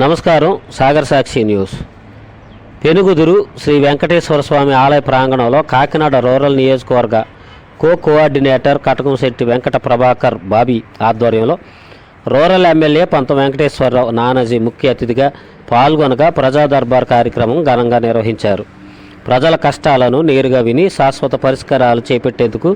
నమస్కారం సాగర్ సాక్షి న్యూస్. పెనుగుదురు శ్రీ వెంకటేశ్వర స్వామి ఆలయ ప్రాంగణంలో కాకినాడ రూరల్ నియోజకవర్గ కో కోఆర్డినేటర్ కటకంశెట్టి వెంకట ప్రభాకర్ బాబీ ఆధ్వర్యంలో రూరల్ ఎమ్మెల్యే పంత వెంకటేశ్వరరావు నానాజీ ముఖ్య అతిథిగా పాల్గొనగా ప్రజా దర్బార్ కార్యక్రమం ఘనంగా నిర్వహించారు. ప్రజల కష్టాలను నేరుగా విని శాశ్వత పరిష్కారాలు చేపట్టేందుకు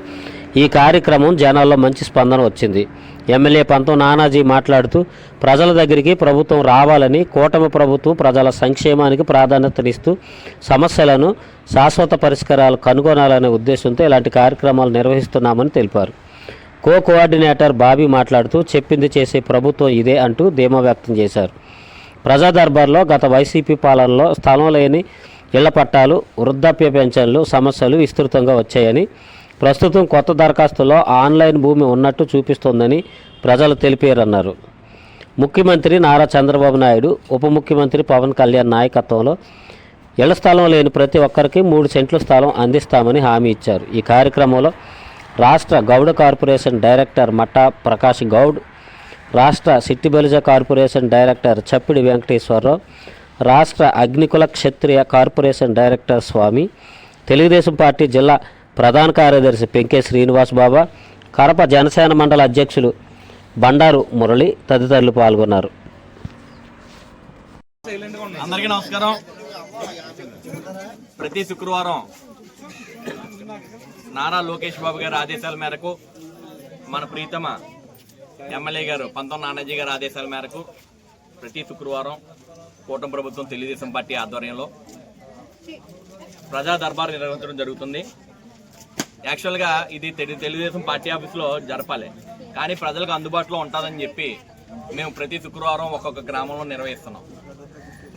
ఈ కార్యక్రమం జనాల్లో మంచి స్పందన వచ్చింది. ఎమ్మెల్యే పంతం నానాజీ మాట్లాడుతూ ప్రజల దగ్గరికి ప్రభుత్వం రావాలని కూటమి ప్రభుత్వం ప్రజల సంక్షేమానికి ప్రాధాన్యతనిస్తూ సమస్యలను శాశ్వత పరిష్కారాలు కనుగొనాలనే ఉద్దేశంతో ఇలాంటి కార్యక్రమాలు నిర్వహిస్తున్నామని తెలిపారు. కో కోఆర్డినేటర్ బాబీ మాట్లాడుతూ చెప్పింది చేసే ప్రభుత్వం ఇదే అంటూ ధీమా వ్యక్తం చేశారు. ప్రజా దర్బార్లో గత వైసీపీ పాలనలో స్థలం లేని ఇళ్ళ పట్టాలు వృద్ధాప్య పెన్షన్లు సమస్యలు విస్తృతంగా వచ్చాయని ప్రస్తుతం కొత్త దరఖాస్తులో ఆన్లైన్ భూమి ఉన్నట్టు చూపిస్తోందని ప్రజలు తెలిపారన్నారు. ముఖ్యమంత్రి నారా చంద్రబాబు నాయుడు ఉప ముఖ్యమంత్రి పవన్ కళ్యాణ్ నాయకత్వంలో ఇళ్ళ స్థలం లేని ప్రతి ఒక్కరికి మూడు సెంట్ల స్థలం అందిస్తామని హామీ ఇచ్చారు. ఈ కార్యక్రమంలో రాష్ట్ర గౌడ కార్పొరేషన్ డైరెక్టర్ మట్టా ప్రకాష్ గౌడ్ రాష్ట్ర సిట్టి బలిజ కార్పొరేషన్ డైరెక్టర్ చప్పిడి వెంకటేశ్వరరావు రాష్ట్ర Agnikula Kshatriya corporation director Swamy Telugu Desam party జిల్లా ప్రధాన కార్యదర్శి పెంకే శ్రీనివాస్ బాబా కడప జనసేన మండల అధ్యక్షులు బండారు మురళి తదితరులు పాల్గొన్నారు. అందరికీ నమస్కారం. ప్రతి శుక్రవారం నారా లోకేష్ బాబు గారి ఆదేశాల మేరకు మన ప్రీతమ ఎమ్మెల్యే గారు పంతం నానాజీ గారి ఆదేశాల మేరకు ప్రతి శుక్రవారం కూటమి ప్రభుత్వం తెలుగుదేశం పార్టీ ఆధ్వర్యంలో ప్రజా దర్బార్ నిర్వహించడం జరుగుతుంది. యాక్చువల్గా ఇది తెలు- తెలుగుదేశం పార్టీ ఆఫీస్లో జరపాలి. కానీ ప్రజలకు అందుబాటులో ఉంటుందని చెప్పి మేము ప్రతి శుక్రవారం ఒక్కొక్క గ్రామంలో నిర్వహిస్తున్నాం.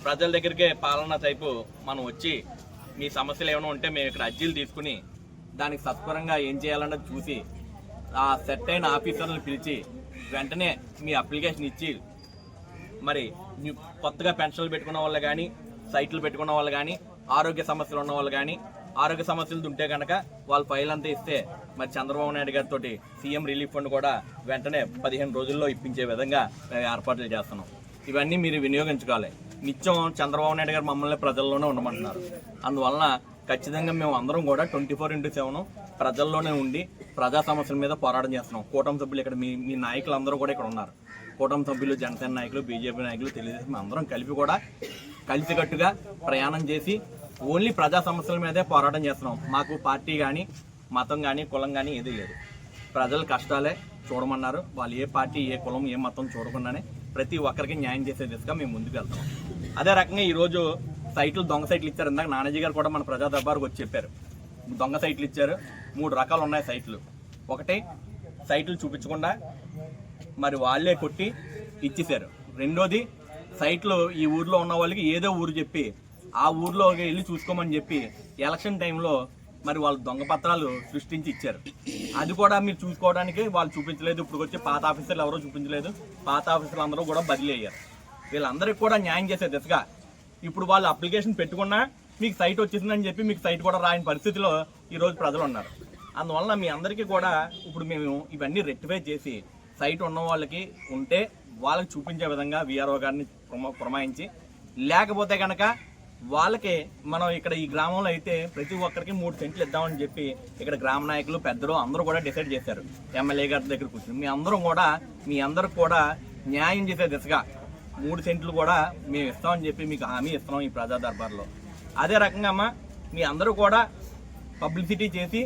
ప్రజల దగ్గరికే పాలన టైపు మనం వచ్చి మీ సమస్యలు ఏమైనా ఉంటే మేము ఇక్కడ అర్జీలు తీసుకుని దానికి సత్వరంగా ఏం చేయాలన్నది చూసి ఆ సెట్ అయిన ఆఫీసర్లను పిలిచి వెంటనే మీ అప్లికేషన్ ఇచ్చి మరి మీ కొత్తగా పెన్షన్లు పెట్టుకున్న వాళ్ళు కానీ సైట్లు పెట్టుకున్న వాళ్ళు కానీ ఆరోగ్య సమస్యలు ఉన్న వాళ్ళు కానీ ఆరోగ్య సమస్యలు ఉంటే కనుక వాళ్ళ ఫైల్ అంతా ఇస్తే మరి చంద్రబాబు నాయుడు గారితో సీఎం రిలీఫ్ ఫండ్ కూడా వెంటనే పదిహేను రోజుల్లో ఇప్పించే విధంగా మేము ఏర్పాట్లు చేస్తున్నాం. ఇవన్నీ మీరు వినియోగించుకోవాలి. నిత్యం చంద్రబాబు నాయుడు గారు మమ్మల్ని ప్రజల్లోనే ఉండమంటున్నారు. అందువలన ఖచ్చితంగా మేము అందరం కూడా ట్వంటీ ఫోర్ ఇంటూ సెవెన్ ప్రజల్లోనే ఉండి ప్రజా సమస్యల మీద పోరాటం చేస్తున్నాం. కూటమి సభ్యులు ఇక్కడ మీ మీ నాయకులు అందరూ కూడా ఇక్కడ ఉన్నారు. కూటమి సభ్యులు జనసేన నాయకులు బీజేపీ నాయకులు తెలుగుదేశం అందరం కలిపి కూడా కలిసికట్టుగా ప్రయాణం చేసి ఓన్లీ ప్రజా సమస్యల మీదే పోరాటం చేస్తున్నాం. మాకు పార్టీ కానీ మతం కానీ కులం కానీ ఏది లేదు. ప్రజల కష్టాలే చూడమన్నారు. వాళ్ళు ఏ పార్టీ ఏ కులం ఏ మతం చూడకుండానే ప్రతి ఒక్కరికి న్యాయం చేసే దిశగా మేము ముందుకు వెళ్తాం అదే రకంగా ఈరోజు సైట్లు దొంగ సైట్లు ఇచ్చారు. ఇందాక నానాజీ గారు కూడా మన ప్రజా దర్బార్కి వచ్చి చెప్పారు. దొంగ సైట్లు ఇచ్చారు. మూడు రకాలు ఉన్నాయి సైట్లు. ఒకటి సైట్లు చూపించకుండా మరి వాళ్ళే కొట్టి ఇచ్చేసారు రెండోది సైట్లు ఈ ఊర్లో ఉన్న వాళ్ళకి ఏదో ఊరు చెప్పి ఆ ఊర్లో వెళ్ళి చూసుకోమని చెప్పి ఎలక్షన్ టైంలో మరి వాళ్ళు దొంగ పత్రాలు సృష్టించి ఇచ్చారు. అది కూడా మీరు చూసుకోవడానికి వాళ్ళు చూపించలేదు. ఇప్పుడు వచ్చి పాత ఆఫీసర్లు ఎవరో చూపించలేదు. పాత ఆఫీసర్లు అందరూ కూడా బదిలీ అయ్యారు. వీళ్ళందరికీ కూడా న్యాయం చేసే దిశగా ఇప్పుడు వాళ్ళు అప్లికేషన్ పెట్టుకున్నా మీకు సైట్ వచ్చేసిందని చెప్పి మీకు సైట్ కూడా రాని పరిస్థితిలో ఈరోజు ప్రజలు ఉన్నారు. అందువలన మీ అందరికీ కూడా ఇప్పుడు మేము ఇవన్నీ రెక్టిఫై చేసి సైట్ ఉన్న వాళ్ళకి ఉంటే వాళ్ళకి చూపించే విధంగా విఆర్ఓ గారిని ప్రొమ ప్రమాయించి లేకపోతే కనుక వాళ్ళకి మనం ఇక్కడ ఈ గ్రామంలో అయితే ప్రతి ఒక్కరికి మూడు సెంట్లు ఇద్దామని చెప్పి ఇక్కడ గ్రామ నాయకులు పెద్దలు అందరూ కూడా డిసైడ్ చేశారు. ఎమ్మెల్యే గారి దగ్గర కూర్చొని. మీ అందరూ కూడా మీ అందరూ కూడా న్యాయం చేసే దిశగా మూడు సెంట్లు కూడా మేము ఇస్తామని చెప్పి మీకు హామీ ఇస్తున్నాం ఈ ప్రజా దర్బార్లో. అదే రకంగా అమ్మ మీ అందరూ కూడా పబ్లిసిటీ చేసి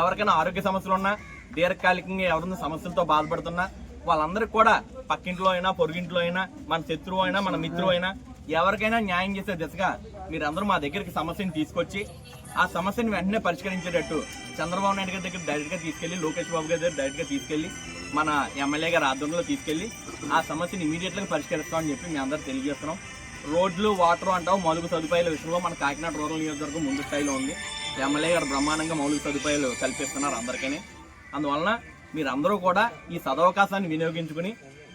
ఎవరికైనా ఆరోగ్య సమస్యలు ఉన్నా దీర్ఘకాలికంగా ఎవరైనా సమస్యలతో బాధపడుతున్నా వాళ్ళందరికీ కూడా పక్కింట్లో అయినా పొరుగింట్లో అయినా మన శత్రువు అయినా మన మిత్రువు అయినా ఎవరికైనా న్యాయం చేసే దిశగా మీరందరూ మా దగ్గరికి సమస్యని తీసుకొచ్చి ఆ సమస్యని వెంటనే పరిష్కరించేటట్టు చంద్రబాబు నాయుడు గారి దగ్గర డైరెక్ట్గా తీసుకెళ్ళి లోకేష్ బాబు గారి దగ్గర డైరెక్ట్గా తీసుకెళ్ళి మన ఎమ్మెల్యే గారి ఆధ్వర్యంలో తీసుకెళ్ళి ఆ సమస్యని ఇమీడియట్గా పరిష్కరిస్తామని చెప్పి మేము అందరూ తెలియజేస్తున్నాం. రోడ్లు వాటర్ అంటావు మౌలిక సదుపాయాల విషయంలో మన కాకినాడ రూరల్ నియోజకవర్గం ముందు స్థాయిలో ఉంది. ఎమ్మెల్యే గారు బ్రహ్మాండంగా మౌలిక సదుపాయాలు కల్పిస్తున్నారు అందరికీ అందువలన మీరందరూ కూడా ఈ సదవకాశాన్ని వినియోగించుకుని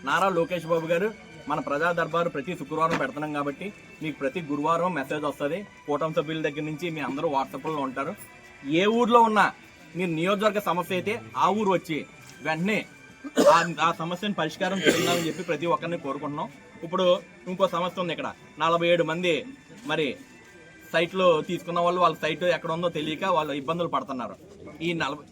నారా లోకేష్ బాబు గారు మన ప్రజా దర్బారు ప్రతి శుక్రవారం పెడుతున్నాం కాబట్టి మీకు ప్రతి గురువారం మెసేజ్ వస్తుంది. కూటమి సభ్యుల దగ్గర నుంచి మీ అందరూ వాట్సాప్లో ఉంటారు. ఏ ఊర్లో ఉన్నా మీరు నియోజకవర్గ సమస్య అయితే ఆ ఊరు వచ్చి వెంటనే ఆ- సమస్యను పరిష్కారం చేద్దామని చెప్పి ప్రతి ఒక్కరిని కోరుకుంటున్నాం. ఇప్పుడు ఇంకో సమస్య ఉంది ఇక్కడ. నలభై ఏడు మంది మరి సైట్లు తీసుకున్న వాళ్ళు వాళ్ళ సైట్ ఎక్కడ ఉందో తెలియక వాళ్ళు ఇబ్బందులు పడుతున్నారు. ఈ నలభై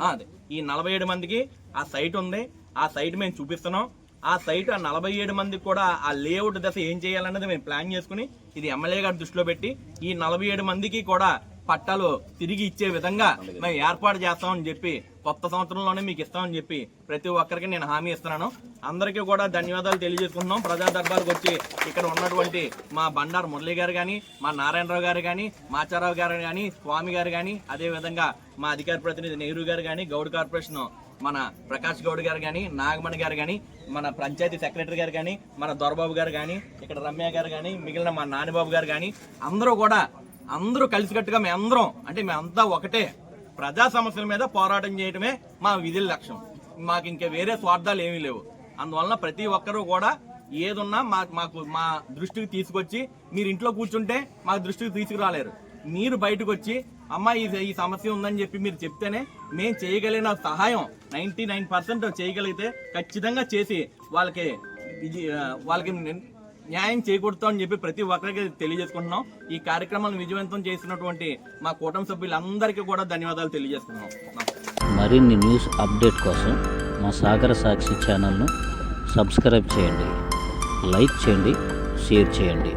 అదే. ఈ నలభై ఏడు మందికి ఆ సైట్ ఉంది. ఆ సైట్ మేము చూపిస్తున్నాం. ఆ సైట్ ఆ నలభై ఏడు మందికి కూడా ఆ లేఅవుట్ దశ ఏం చేయాలన్నది మేము ప్లాన్ చేసుకుని ఇది ఎమ్మెల్యే గారి దృష్టిలో పెట్టి ఈ నలభై ఏడు మందికి కూడా పట్టాలు తిరిగి ఇచ్చే విధంగా మేము ఏర్పాటు చేస్తామని చెప్పి కొత్త సంవత్సరంలోనే మీకు ఇస్తామని చెప్పి ప్రతి ఒక్కరికి నేను హామీ ఇస్తున్నాను. అందరికీ కూడా ధన్యవాదాలు తెలియజేసుకుంటున్నాం. ప్రజా దర్బార్కి వచ్చి ఇక్కడ ఉన్నటువంటి మా బండారు మురళి గారు కానీ మా నారాయణరావు గారు కానీ మాచారావు గారు కానీ స్వామి గారు కానీ అదేవిధంగా మా అధికార ప్రతినిధి నెహ్రూ గారు కానీ గౌడ్ కార్పొరేషన్ మన ప్రకాష్ గౌడ్ గారు కానీ నాగమణి గారు కానీ మన పంచాయతీ సెక్రటరీ గారు కానీ మన దొరబాబు గారు కానీ ఇక్కడ రమ్య గారు కానీ మిగిలిన మా నానిబాబు గారు కానీ అందరూ కూడా అందరూ కలిసికట్టుగా మేమందరం అంటే మేమంతా ఒకటే. ప్రజా సమస్యల మీద పోరాటం చేయడమే మా విధుల లక్ష్యం. మాకు ఇంకా వేరే స్వార్థాలు ఏమీ లేవు. అందువలన ప్రతి ఒక్కరూ కూడా ఏదున్నా మా మాకు మా దృష్టికి తీసుకొచ్చి మీరు ఇంట్లో కూర్చుంటే మా దృష్టికి తీసుకురాలేరు. మీరు బయటకు వచ్చి అమ్మ ఈ ఈ సమస్య ఉందని చెప్పి మీరు చెప్తేనే మేము చేయగలిగిన సహాయం నైంటీ నైన్ పర్సెంట్ చేయగలిగితే ఖచ్చితంగా చేసి వాళ్ళకి వాళ్ళకి నిన్- న్యాయం అని చెప్పి ప్రతి ఒక్కరికి తెలియజేసుకుంటున్నాం. ఈ కార్యక్రమాలను విజయవంతం చేసినటువంటి మా కూటమి సభ్యులందరికీ కూడా ధన్యవాదాలు తెలియజేస్తున్నాం మరిన్ని న్యూస్ అప్డేట్ కోసం మా సాగర సాక్షి ఛానల్ను సబ్స్క్రైబ్ చేయండి. లైక్ చేయండి షేర్ చేయండి.